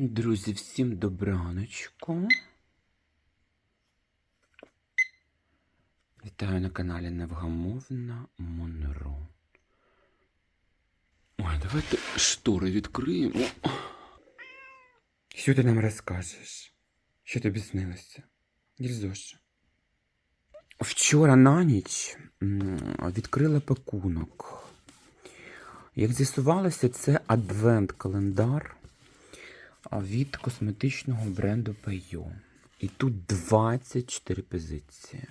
Друзі, всім добраночку. Вітаю на каналі Невгамовна Монро. Ой, давайте штори відкриємо. Що ти нам розкажеш? Що тобі снилося? Дільзоша. Вчора на ніч відкрила пакунок. Як з'ясувалося, це адвент-календар від косметичного бренду Пейо. І тут 24 позиції.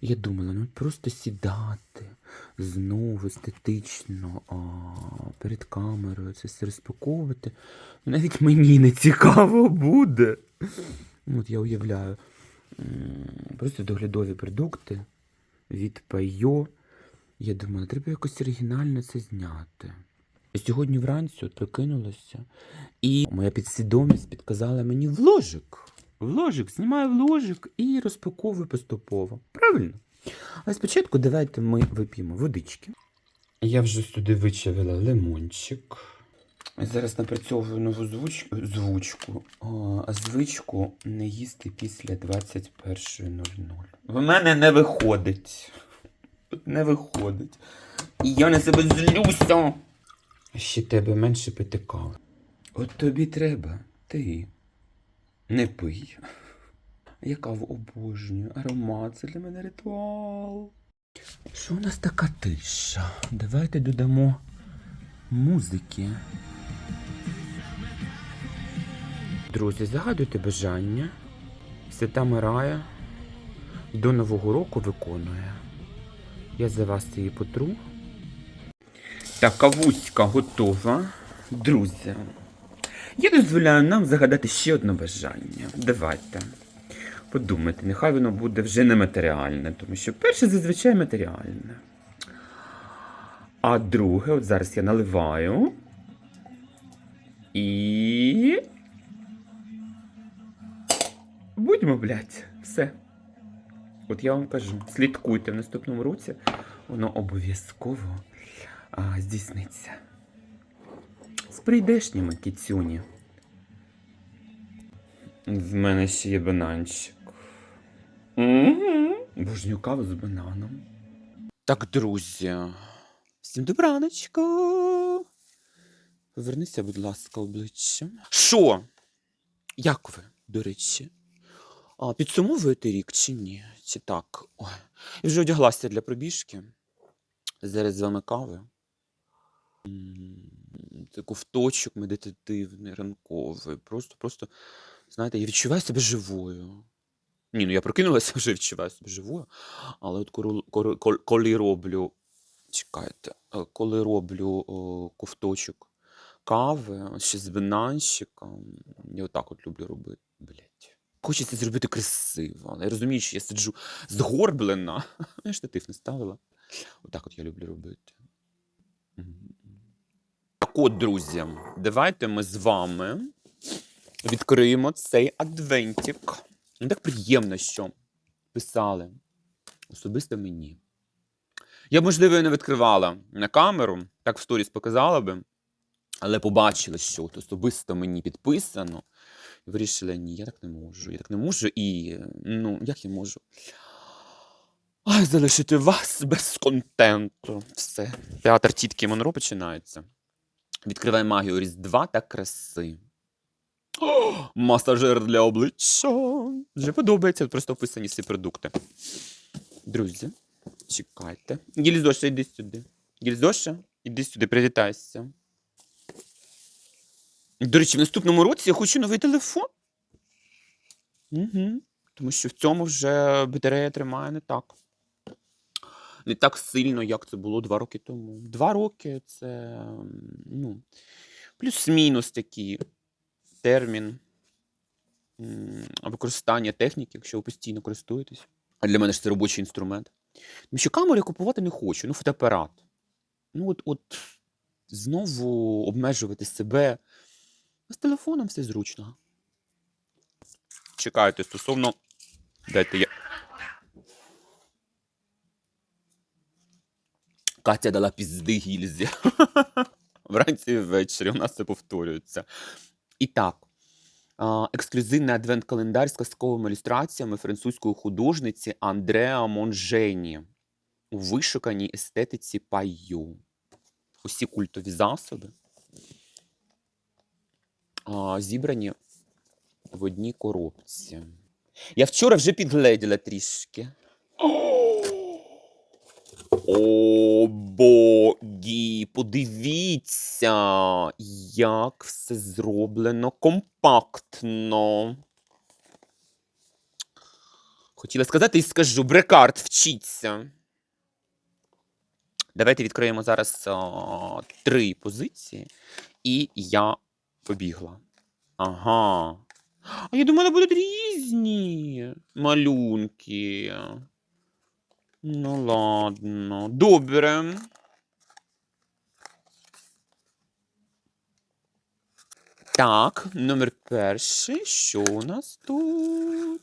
Я думала, ну просто сідати знову естетично а, перед камерою це все розпаковувати. Ну, Навіть мені не цікаво буде. От я уявляю. Просто доглядові продукти від Пейо. Я думала, треба якось оригінально це зняти. Сьогодні вранці от і моя підсвідомість підказала мені в ложик. В ложик, знімаю в ложик і розпаковую поступово. Правильно? А спочатку давайте ми вип'ємо водички. Я вже сюди вичавила лимончик. Зараз напрацьовую нову звуч... звучку, а звичку не їсти після 21.00. В мене не виходить. Не виходить. І я на себе злюся. Ще тебе менше пити кави. От тобі треба, ти. Не пий. Я каву обожнюю. Аромат це для мене ритуал. Що у нас така тиша? Давайте додамо музики. Друзі, загадуйте бажання. Свята Мирая до Нового року виконує. Я за вас її потру. Так, кавуська готова. Друзі, я дозволяю нам загадати ще одне бажання. Давайте. Подумайте, нехай воно буде вже нематеріальне, тому що перше зазвичай матеріальне. А друге, от зараз я наливаю. І. Будьмо, блядь, все. От я вам кажу, слідкуйте в наступному році, воно обов'язково а, здійсниться. З прийдешніми кіцюні. В мене ще є бананчик. Божню каву з бананом. Так, друзі. Всім добраночка. Повернися, будь ласка, обличчям. Що? Як ви, до речі? А, підсумовуєте рік чи ні? Чи так? Ой. Я вже одяглася для пробіжки. Зараз з вами кави. М, Це ковточок медитативний, ранковий. Просто, просто, знаєте, я відчуваю себе живою. Ні, ну я прокинулася, вже відчуваю себе живою. Але от коли, коли, коли роблю. Чекайте, е, коли роблю о, ковточок кави, ще з бананчиком, я отак от люблю робити. Блять. Хочеться зробити красиво. Але я розумію, що я сиджу згорблена. Я штатив не ставила. Отак от я люблю робити. От, друзі, давайте ми з вами відкриємо цей адвентик. Ну, так приємно, що писали особисто мені. Я, б, можливо, не відкривала на камеру, так в сторіс показала би, але побачила, що от особисто мені підписано. І вирішила, ні, я так не можу. Я так не можу і ну, як я можу? Ай, залишити вас без контенту. Все. Театр тітки Монро починається. Відкривай магію Різдва та краси. О, масажер для обличчя. Вже подобається, просто описані всі продукти. Друзі, чекайте. Гільзоша, йди сюди. Гільзоша, іди сюди, привітайся. До речі, в наступному році я хочу новий телефон. Угу. Тому що в цьому вже батарея тримає не так. Не так сильно, як це було два роки тому. Два роки це ну, плюс-мінус такий термін використання техніки, якщо ви постійно користуєтесь. А для мене ж це робочий інструмент. Тому що камеру я купувати не хочу, ну фотоапарат. Ну, от, от знову обмежувати себе. З телефоном все зручно. Чекайте, стосовно. Дайте я. Катя дала пізди гільзі. Вранці і ввечері у нас це повторюється. І так, ексклюзивний адвент-календар з казковими ілюстраціями французької художниці Андреа Монжені у вишуканій естетиці паю. Усі культові засоби зібрані в одній коробці. Я вчора вже підгледіла трішки. О, богі, подивіться, як все зроблено компактно. Хотіла сказати і скажу, брекард, вчіться. Давайте відкриємо зараз а, три позиції, і я побігла. Ага. А я думала, будуть різні малюнки. Ну ладно. Добре. Так, номер перший. Що у нас тут?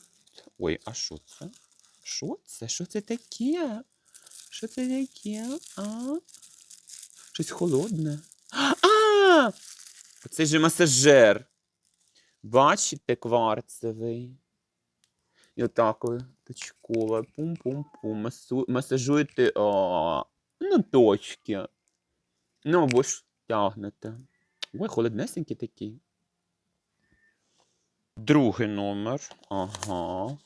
Ой, а що це? Що це? Що це таке? Що це таке? А? Щось холодне. А! Оце же масажер. Бачите, кварцевий. І отак ви точково. Пум-пум-пум. Масажуєте о, ну, точки. Ну, або ж тягнете. Ой, холоднесенький такий. Другий номер. Ага.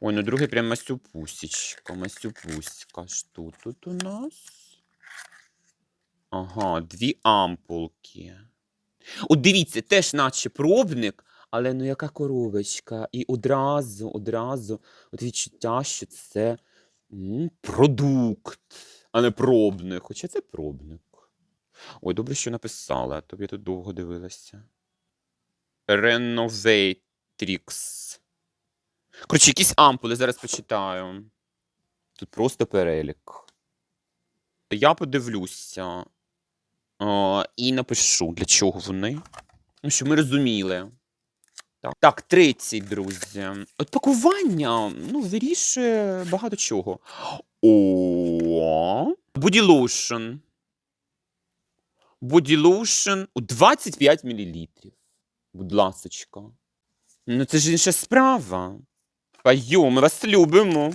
Ой, ну другий прям масюпусечка. Масюпуська. Що тут у нас? Ага, дві ампулки. От дивіться, теж наче пробник, але ну яка коробочка. І одразу, одразу от відчуття, що це м, продукт, а не пробник. Хоча це пробник. Ой, добре, що написала, то б я тут довго дивилася. Renovatrix. Коротше, якісь ампули, зараз почитаю. Тут просто перелік. Я подивлюся. О, і напишу, для чого вони. Ну, щоб ми розуміли. Так, так 30, друзі. От пакування ну, вирішує багато чого. О, Body Lotion. У 25 мл. Будь ласочка. Ну, це ж інша справа. Паю, ми вас любимо.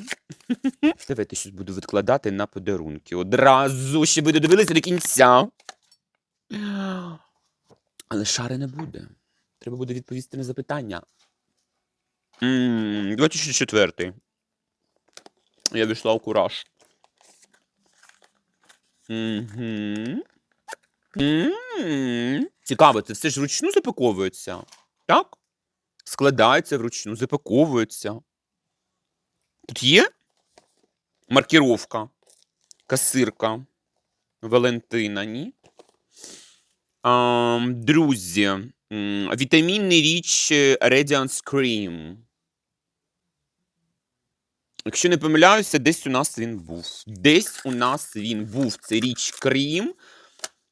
Давайте щось буду відкладати на подарунки. Одразу ще ви додивилися до кінця. Але шари не буде. Треба буде відповісти на запитання. М, 2004. Я війшла у кураж. М. Цікаво, це все ж вручну запаковується. Так? Складається вручну, запаковується. Тут є маркіровка, касирка Валентина, ні? А, друзі, вітамінний річ е, Radiance Cream. Якщо не помиляюся, десь у нас він був. Десь у нас він був. Це річ Крім.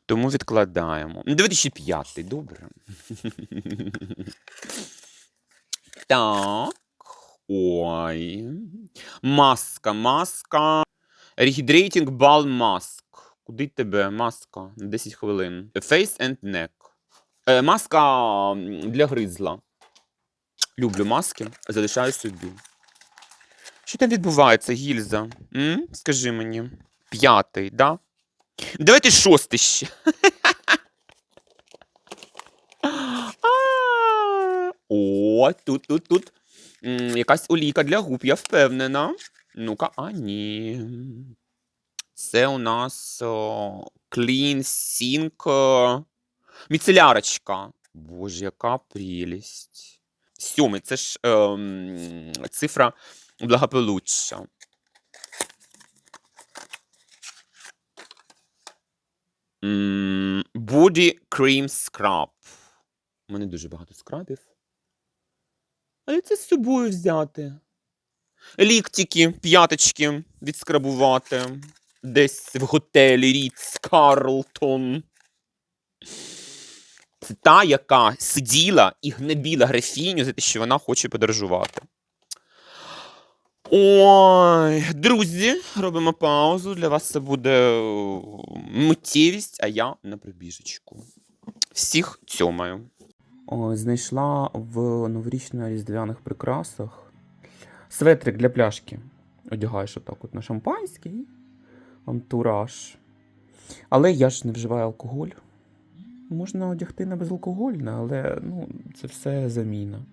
Тому відкладаємо. Ну, 2005, добре. Так. Ой. Маска, маска. Rehydrating Balm Mask. Куди тебе маска? На 10 хвилин. Face and neck. Е, маска для гризла. Люблю маски, залишаю собі. Що там відбувається, гільза? М? Скажи мені. П'ятий, да? Давайте шостий ще. О, тут, тут, тут. Якась олійка для губ, я впевнена. Ну-ка, а ні. Це у нас Clean Sync о, міцелярочка. Боже, яка прелість. Сьомий, це ж ем, цифра благополуччя. Body Cream Scrub. У мене дуже багато скрабів. Але це з собою взяти. Ліктики, п'яточки відскрабувати. Десь в готелі Ріц Карлтон. Це та, яка сиділа і гнебіла графіню за те, що вона хоче подорожувати. Ой, друзі, робимо паузу. Для вас це буде е, миттєвість, а я на пробіжечку. Всіх цьомаю. знайшла в новорічно-різдвяних прикрасах светрик для пляшки. Одягаєш отак от на шампанський антураж. Але я ж не вживаю алкоголь. Можна одягти на безалкогольне, але ну, це все заміна.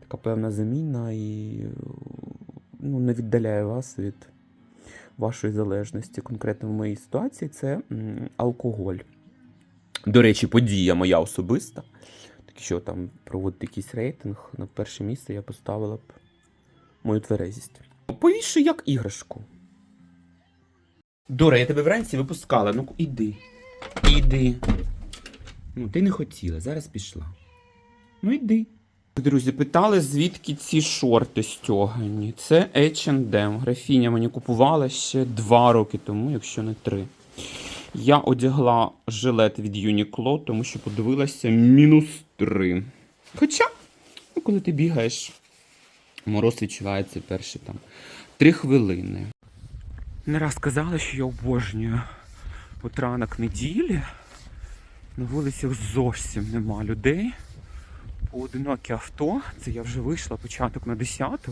Така певна заміна і ну, не віддаляє вас від вашої залежності. Конкретно в моїй ситуації це алкоголь. До речі, подія моя особиста. Так що там проводити якийсь рейтинг, на перше місце я поставила б мою тверезість. Повішу як іграшку. Дора, я тебе вранці випускала. Ну іди. Іди. Ну, ти не хотіла, зараз пішла. Ну йди. Друзі, питали, звідки ці шорти стягані. Це H&M. Графіня мені купувала ще два роки тому, якщо не три. Я одягла жилет від Uniqlo, тому що подивилася мінус 3. Хоча, ну, коли ти бігаєш, мороз відчувається перші там 3 хвилини. Не раз казали, що я обожнюю от ранок неділі. На вулицях зовсім нема людей. Поодинокі авто. Це я вже вийшла початок на 10.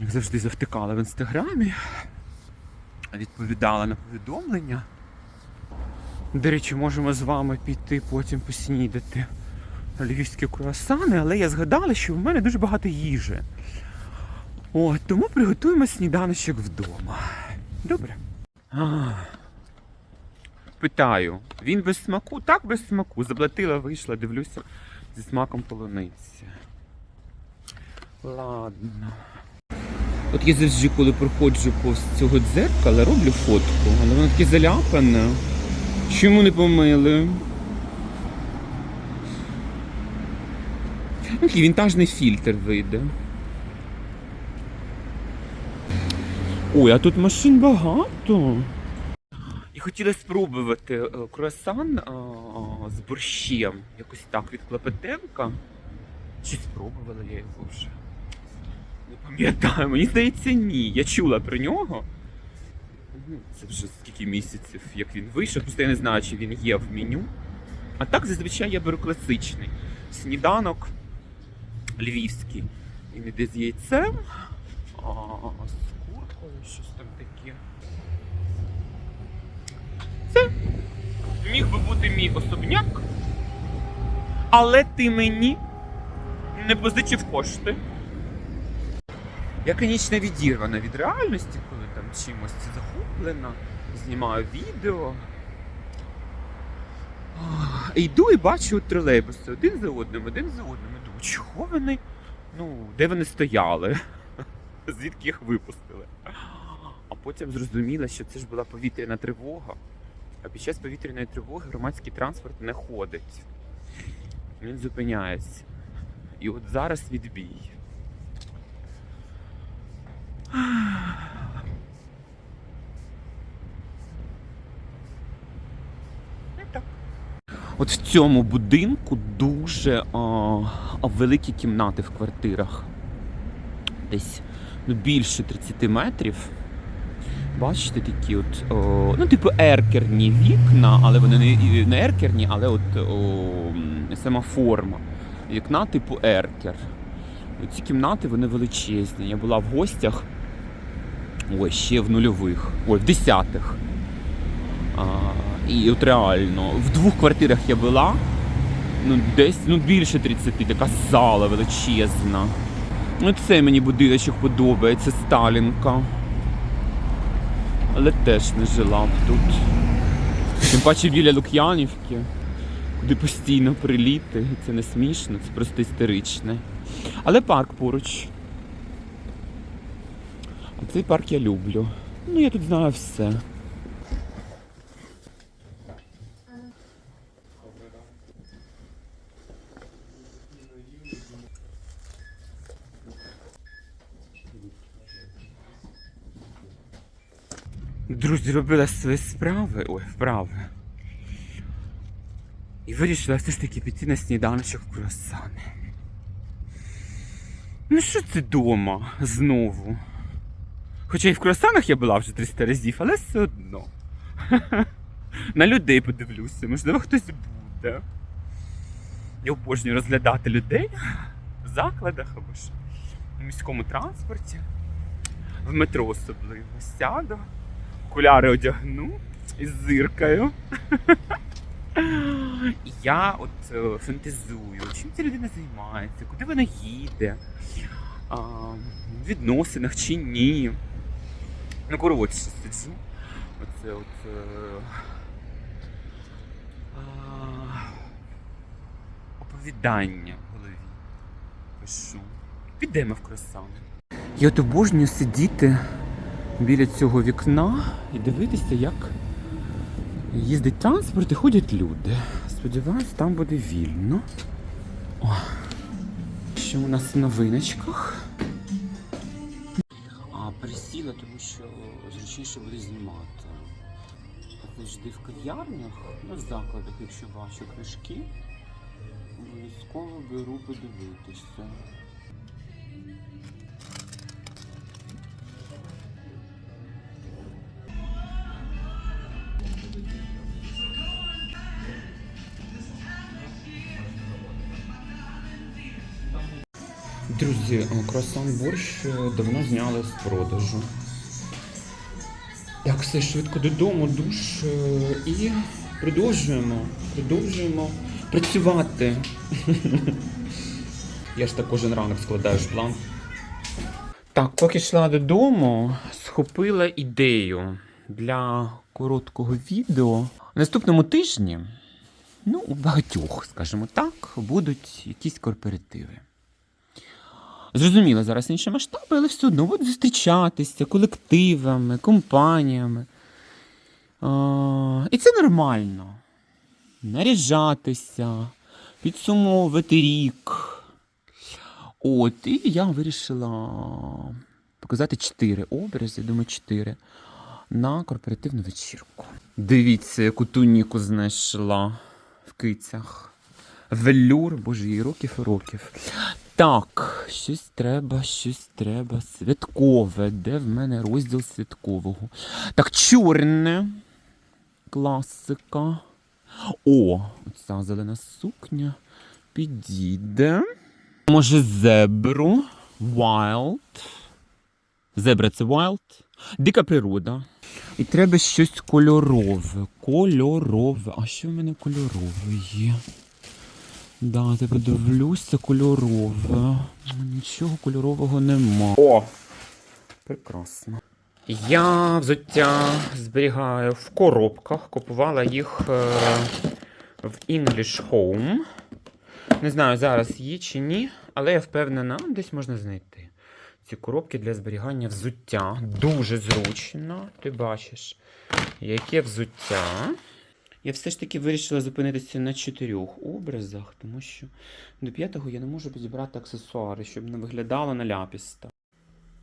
Як завжди завтикала в інстаграмі. Відповідала на повідомлення. До речі, можемо з вами піти потім поснідати львівські круасани, але я згадала, що в мене дуже багато їжі. От, тому приготуємо сніданочок вдома. Добре. А, питаю, він без смаку? Так, без смаку. Заплатила, вийшла, дивлюся зі смаком полуниці. Ладно. От я завжди, коли проходжу повз цього дзеркала, роблю фотку, але воно таке заляпане. Чому не помили? Ну, Такий вінтажний фільтр вийде. Ой, а тут машин багато. І хотіла спробувати е, круасан а, з борщем. Якось так від Клопотенка. Чи спробувала я його вже? Не пам'ятаю, мені здається, ні. Я чула про нього. Ну, Це вже скільки місяців, як він вийшов, просто я не знаю, чи він є в меню. А так зазвичай я беру класичний. Сніданок львівський. Він іде з яйцем, а, з куркою, щось там таке. Це міг би бути мій особняк, але ти мені не позичив кошти. Я, звісно, відірвана від реальності, коли там чимось захоплена, знімаю відео. Йду і бачу тролейбуси один за одним, один за одним. І думаю, чого вони? Ну, де вони стояли? Звідки їх випустили? А потім зрозуміла, що це ж була повітряна тривога. А під час повітряної тривоги громадський транспорт не ходить. Він зупиняється. І от зараз відбій. От в цьому будинку дуже а, великі кімнати в квартирах. Десь ну, більше 30 метрів. Бачите, такі от, о, ну, типу, еркерні вікна, але вони не, не еркерні, але от о, сама форма. Вікна типу еркер. Ці кімнати вони величезні. Я була в гостях ой, ще в нульових, ой, в десятих. А, і от реально, в двох квартирах я була, ну десь ну, більше 30, така зала величезна. Ну, цей мені будиночок подобається, Сталінка. Але теж не жила б тут. Тим паче біля Лук'янівки, куди постійно приліти. Це не смішно, це просто істеричне. Але парк поруч. А цей парк я люблю. Ну, я тут знаю все. Друзі, робила свої справи, ой, вправи. І вирішила все ж таки піти на сніданочок в круасани. Ну що це дома знову? Хоча і в круасанах я була вже 300 разів, але все одно. На людей подивлюся, можливо, хтось буде. Я обожнюю розглядати людей в закладах або ж в міському транспорті, в метро особливо. Сяду, окуляри одягну і зиркаю. І я от е, фантазую, чим ця людина займається, куди вона їде, в відносинах чи ні. Ну, коротше, сиджу. Оце от. е, а, оповідання в голові. Пишу. Підемо в круасан. Я от обожнюю сидіти біля цього вікна і дивитися, як їздить транспорт і ходять люди. Сподіваюсь, там буде вільно. О, що у нас в новиночках? А, пересіла, тому що зручніше буде знімати. Завжди в кав'ярнях, ну в закладах, якщо бачу книжки, обов'язково беру подивитися. Друзі, круасан борщ е, давно зняли з продажу. Так, все швидко додому, душ е, і продовжуємо. Продовжуємо працювати. Я ж так кожен ранок складаю план. Так, поки йшла додому, схопила ідею для короткого відео. Наступному тижні, ну, у багатьох, скажімо так, будуть якісь корпоративи. Зрозуміло, зараз інші масштаби, але все одно будуть зустрічатися колективами, компаніями. А, і це нормально. Наряджатися, підсумовувати рік. От, і я вирішила показати чотири образи, думаю, чотири, на корпоративну вечірку. Дивіться, яку туніку знайшла в кицях. Велюр, боже, їй років і років. Так, щось треба, щось треба. Святкове. Де в мене розділ святкового? Так, чорне. Класика. О, оця зелена сукня. Підійде. Може, зебру. Wild. Зебра це wild. Дика природа. І треба щось кольорове. Кольорове. А що в мене кольорове є? Да, я подивлюся кольорове. Нічого кольорового нема. О! Прекрасно. Я взуття зберігаю в коробках. Купувала їх е, в English Home. Не знаю, зараз є чи ні, але я впевнена, десь можна знайти. Ці коробки для зберігання взуття. Дуже зручно. Ти бачиш, яке взуття. Я все ж таки вирішила зупинитися на чотирьох образах, тому що до п'ятого я не можу підібрати аксесуари, щоб не виглядало наляпісто.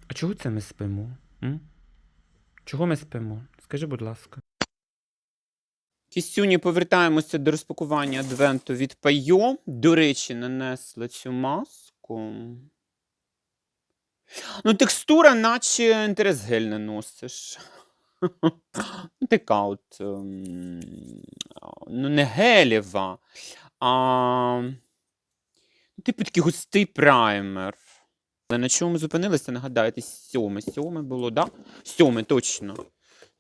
А чого це ми спимо? М? Чого ми спимо? Скажи, будь ласка. Кістюні повертаємося до розпакування адвенту від Пайо. До речі, нанесла цю маску. Ну, текстура, наче інтерес-гель не носиш. Ну, така от. ем, Ну, не гелєва, а. ну, Типу такий густий праймер. Але на чому ми зупинилися, нагадайте, сьоме. Сьоме було, да? Сьоме, точно.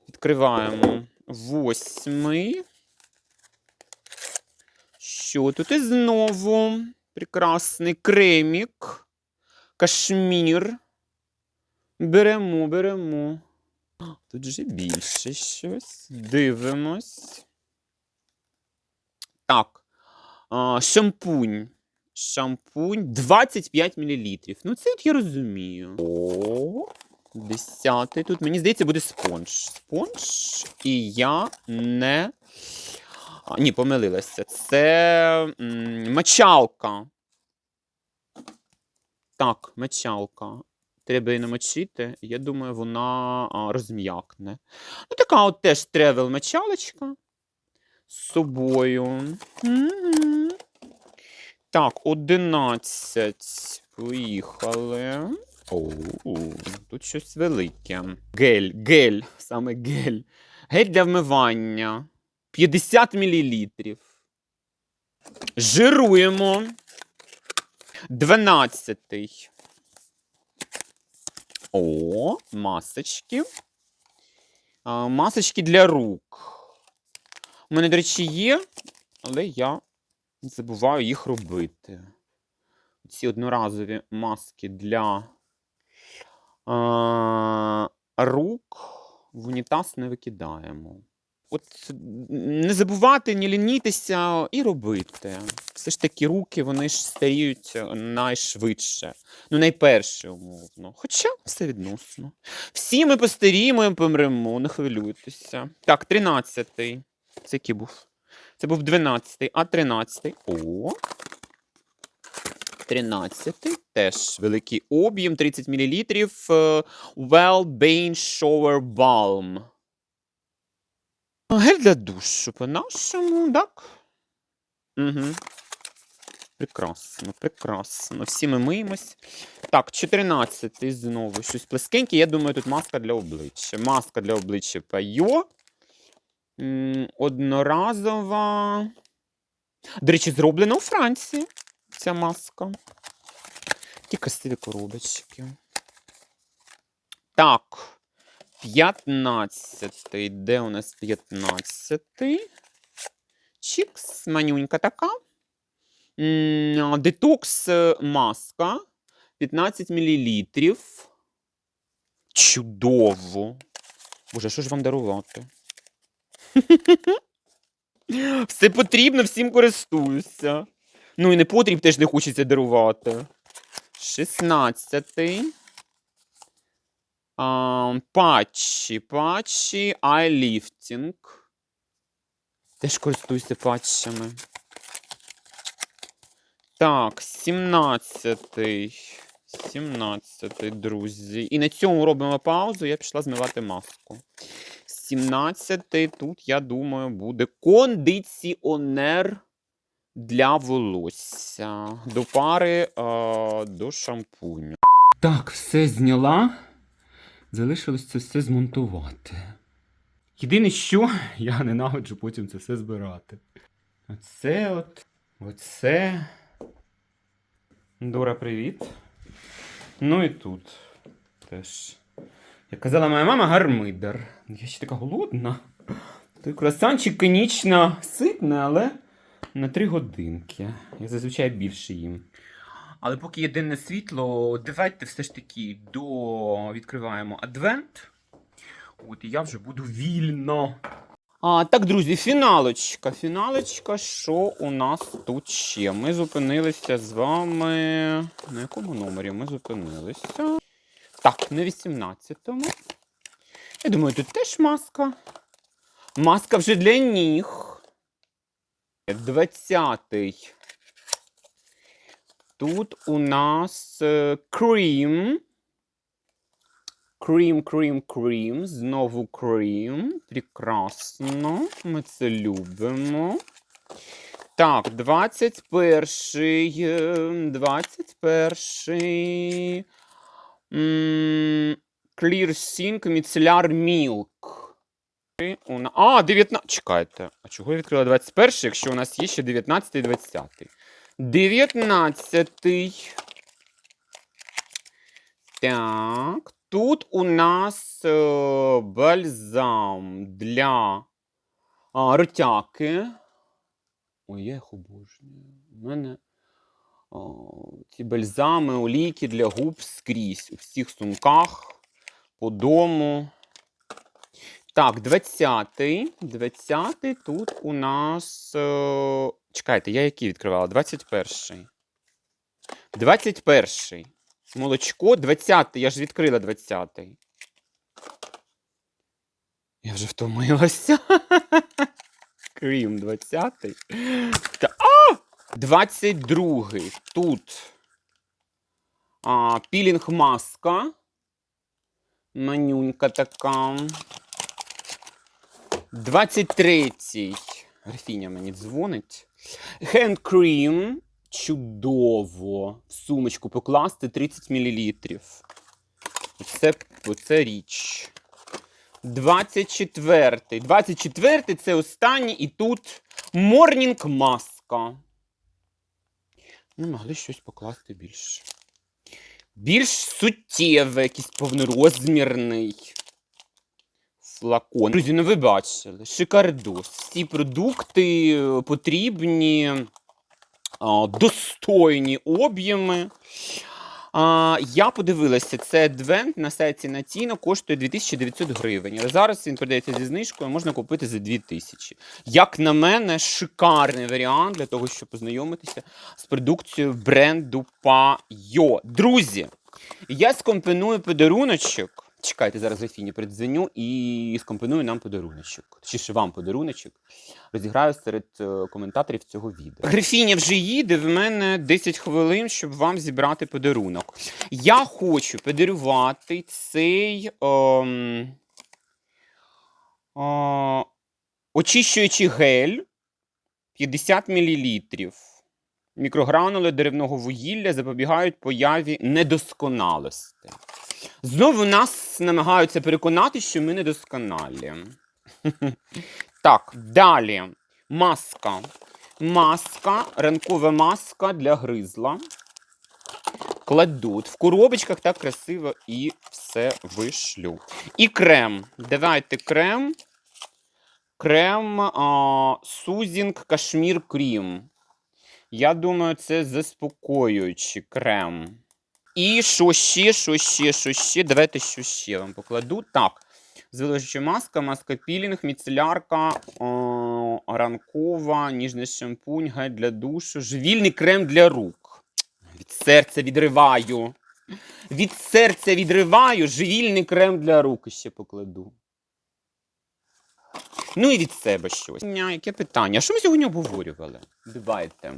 Відкриваємо восьмий. Що тут і знову? Прекрасний кремік. Кашмір. Беремо, беремо. Тут же більше щось. Дивимось. Так. Шампунь. Шампунь 25 мл. Ну, це от я розумію. О, десятий. Тут, мені здається, буде спонж. Спонж. І я не. А, ні, помилилася. Це м, мочалка. Так, мочалка. Треба її намочити. Я думаю, вона розм'якне. Ну, така от теж тревел мочалочка з собою. М-м. Так, 11. Поїхали. Оу, тут щось велике. Гель, гель, саме гель. Гель для вмивання. 50 мл. Жируємо. Дванадцятий. О, масочки. А, масочки для рук. У мене, до речі, є, але я забуваю їх робити. Ці одноразові маски для а, рук в унітаз не викидаємо. От не забувати, не лінітися і робити. Все ж таки, руки вони ж старіють найшвидше. Ну, найперше, умовно. Хоча все відносно. Всі ми постаріємо і помремо, не хвилюйтеся. Так, 13-й. Це який був? Це був 12-й, а 13-й. О. 13-й. Теж великий об'єм, 30 мл. Well Bane Shower Balm. Гель для душу по-нашому, так? Угу. Прекрасно, прекрасно. Всі ми миємось. Так, 14-й знову щось плескеньке. Я думаю, тут маска для обличчя. Маска для обличчя Пайо. Одноразова. До речі, зроблена у Франції ця маска. Такі красиві коробочки. Так. 15-й. Де у нас 15-й? Чікс, манюнька така. Детокс е, маска. 15 мл. Чудово. Боже, що ж вам дарувати? Все потрібно, всім користуюся. Ну і не потріб теж не хочеться дарувати. 16. Патчі, патчі, iLifting. Теж користуюся патчами. Так, 17-й. 17-й, друзі. І на цьому робимо паузу. Я пішла змивати маску. 17-й тут, я думаю, буде кондиціонер для волосся. До пари а, до шампуню. Так, все зняла. Залишилось це все змонтувати. Єдине, що я ненавиджу потім це все збирати. Оце от. Оце. Дора, привіт. Ну і тут теж. Як казала моя мама, гармидар. Я ще така голодна. Той круасанчик, конечно, ситний, але на три годинки. Я зазвичай більше їм. Але поки є денне світло, давайте все ж таки до... відкриваємо адвент. От і я вже буду вільно. А, так, друзі, фіналочка. Фіналочка, що у нас тут ще? Ми зупинилися з вами. На якому номері ми зупинилися? Так, на 18-му. Я думаю, тут теж маска. Маска вже для ніг. 20-й. Тут у нас крім. Крім, крім, крім. Знову крім. Прекрасно. Ми це любимо. Так, 21-й. е, 21-й. М, Clear Sync Micellar Milk. І у на- А, 19. Чекайте. А чого я відкрила 21, якщо у нас є ще 19 і 20? 19. Так. Тут у нас е, бальзам для а, ротяки. Ой, я їх обожнюю. У мене о, ці бальзами, олійки для губ скрізь. У всіх сумках, по дому. Так, 20-й. 20-й тут у нас. Е... Чекайте, я який відкривала? 21-й. 21-й. Молочко, 20-й. Я ж відкрила 20-й. Я вже втомилася. Крім 20-й. Та... А! 22-й. Тут. А, пілінг маска. Манюнька така. 23-й. Графіня мені дзвонить. Cream. Чудово. В сумочку покласти 30 мл. Оце, оце річ. 24-й. 24-й це останній, і тут морнінг маска. Ну, могли щось покласти більше. Більш суттєве, якийсь повнорозмірний флакон. Друзі, ну ви бачили, шикардос. Ці продукти е, потрібні, достойні об'єми. А, я подивилася, це адвент на сайті Натіно коштує 2900 гривень. Але зараз він продається зі знижкою, можна купити за 2000. Як на мене, шикарний варіант для того, щоб познайомитися з продукцією бренду Пайо. Друзі, я скомпоную подаруночок. Чекайте, зараз в Афіні передзвоню і скомпоную нам подаруночок. Точніше, вам подаруночок. Розіграю серед е, коментаторів цього відео. Грифіня вже їде, в мене 10 хвилин, щоб вам зібрати подарунок. Я хочу подарувати цей ем, е, очищуючий гель 50 мл. Мікрогранули деревного вугілля запобігають появі недосконалостей. Знову нас намагаються переконати, що ми недосконалі. Так, далі. Маска. Маска, ранкова маска для гризла. Кладуть. В коробочках так красиво і все вишлю. І крем. Давайте крем. Крем Сузінг Кашмір Крім. Я думаю, це заспокоюючий крем. І що ще, що ще, що ще? Давайте що ще вам покладу. Так. Зволожуюча маска, маска пілінг, міцелярка, о, ранкова, ніжний шампунь, гель для душу, живільний крем для рук. Від серця відриваю. Від серця відриваю, живільний крем для рук ще покладу. Ну і від себе щось. Яке питання? Що ми сьогодні обговорювали? Давайте.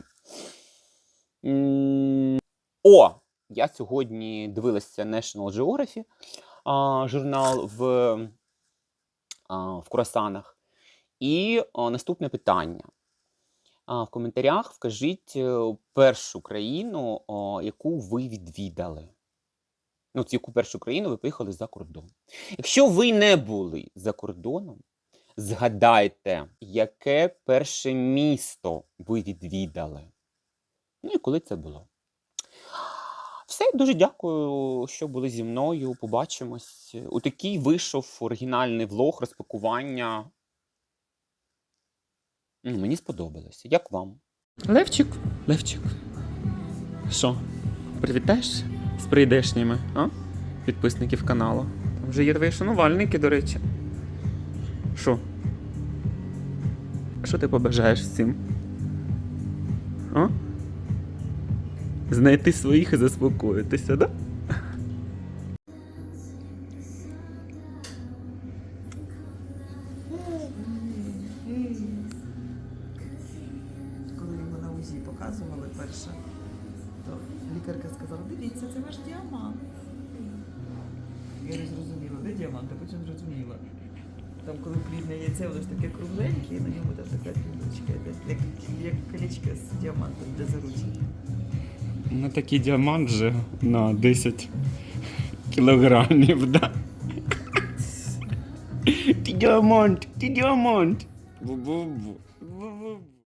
О! Я сьогодні дивилася National Geography а, журнал в, а, в Круасанах. І а, наступне питання. А, в коментарях вкажіть е, першу країну, о, яку ви відвідали. Ну, от яку першу країну ви поїхали за кордон. Якщо ви не були за кордоном, згадайте, яке перше місто ви відвідали. Ну і коли це було. Все, дуже дякую, що були зі мною. Побачимось. У такий вийшов оригінальний влог розпакування. Ну, Мені сподобалося. Як вам? Левчик, Левчик. Що, привітаєш з прийдешніми, а? Підписників каналу. Там вже є твої шанувальники, до речі. Що? Що ти побажаєш всім? А? Знайти своїх і заспокоїтися, да? Такий діамант же на 10 кілограмів, да? Ти діамант, ти діамант. Бу-бу-бу.